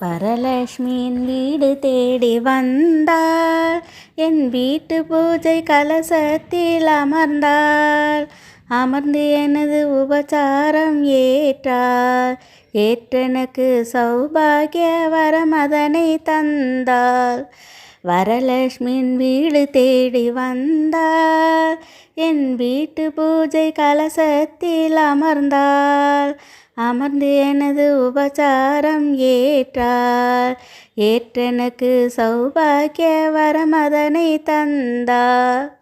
வரலட்சுமியின் வீடு தேடி வந்தாள். என் வீட்டு பூஜை கலசத்தில் அமர்ந்தாள். அமர்ந்து எனது உபச்சாரம் ஏற்றாள். ஏற்றனுக்கு சௌபாகிய வரம் அதனை தந்தாள். வரலட்சுமியின் வீடு தேடி வந்தாள். என் வீட்டு பூஜை கலசத்தில் அமர்ந்தாள். அமர்ந்து எனது உபச்சாரம் ஏற்றாள். ஏற்றனுக்கு சௌபாகிய வரம் அதனை தந்தாள்.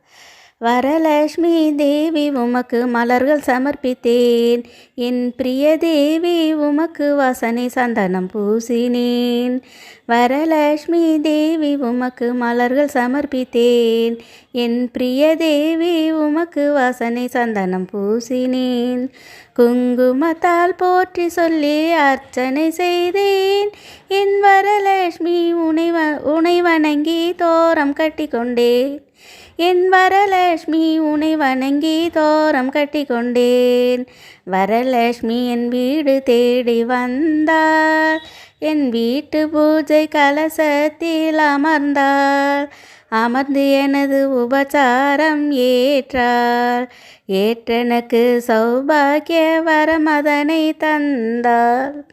வரலட்சுமி தேவி உமக்கு மலர்கள் சமர்ப்பித்தேன். என் பிரிய தேவி உமக்கு வாசனை சந்தனம் பூசினேன். வரலட்சுமி தேவி உமக்கு மலர்கள் சமர்ப்பித்தேன். என் பிரிய தேவி உமக்கு வாசனை சந்தனம் பூசினேன். குங்குமத்தால் போற்றி சொல்லி அர்ச்சனை செய்தேன். என் வரலட்சுமி உனை உனை வணங்கி தோரம் கட்டி கொண்டேன் என் வரலட்சுமி உனை வணங்கி தோரம் கட்டி கொண்டேன் வரலட்சுமி என் வீடு தேடி வந்தாள். என் வீட்டு பூஜை கலசத்தில் அமர்ந்தாள். அமர்ந்து எனது உபச்சாரம் ஏற்றார். ஏற்றனுக்கு சௌபாகிய வரமதனை தந்தார்.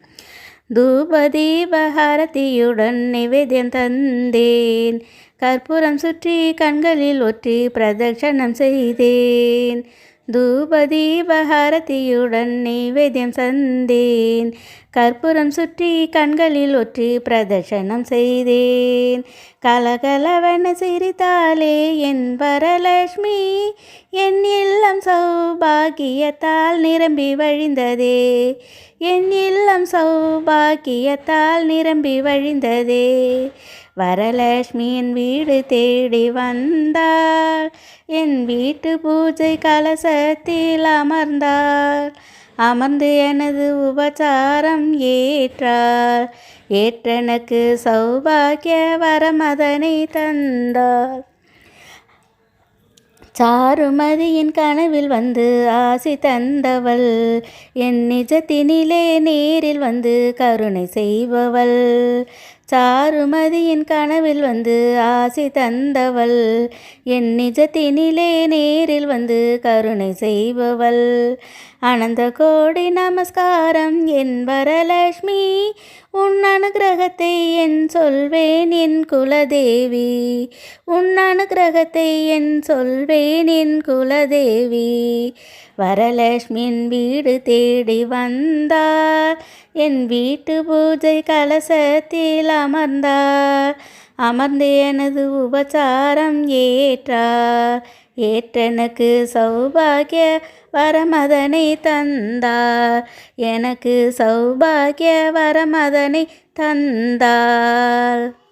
தூபதீபஹாரதியுடன் நிவேதியம் தந்தேன். கற்பூரம் சுற்றி கண்களில் ஒற்றி பிரதட்சணம் செய்தேன். தூபதீபஹாரதியுடன் நைவேத்தியம் சந்தேன். கற்பூரம் சுற்றி கண்களில் ஒற்றி பிரதர்ஷனம் செய்தேன். கலகலவன சிரித்தாலே என் வரலட்சுமி என் இல்லம் சௌபாகியத்தால் நிரம்பி வழிந்ததே. என் இல்லம் சௌபாகியத்தால் நிரம்பி வழிந்ததே. வரலட்சுமியின் வீடு தேடி வந்தாள். என் வீட்டு பூஜை கலசத்தில் அமர்ந்தாள். அமர்ந்து எனது உபச்சாரம் ஏற்றாள். ஏற்றனுக்கு சௌபாகிய வரமதனை தந்தார் சாருமதியின் கனவில் வந்து ஆசி தந்தவள். என் நிஜத்தினிலே நேரில் வந்து கருணை செய்பவள். சாருமதியின் கனவில் வந்து ஆசி தந்தவள். என் நிஜத்தினிலே நேரில் வந்து கருணை செய்பவள். அனந்த கோடி நமஸ்காரம் என் வரலட்சுமி. உன் அனுகிரகத்தை என் சொல்வேன் என் குலதேவி. உன் அனுகிரகத்தை என் சொல்வேன் என் குலதேவி. வரலட்சுமியின் வீடு தேடி வந்தார். என் வீட்டு பூஜை கலசத்தில் அமர்ந்தார். அமர்ந்து எனது உபச்சாரம் ஏற்றார். ஏற்றனுக்கு சௌபாகிய வரமதனை தந்தார். எனக்கு சௌபாகிய வரமதனை தந்தார்.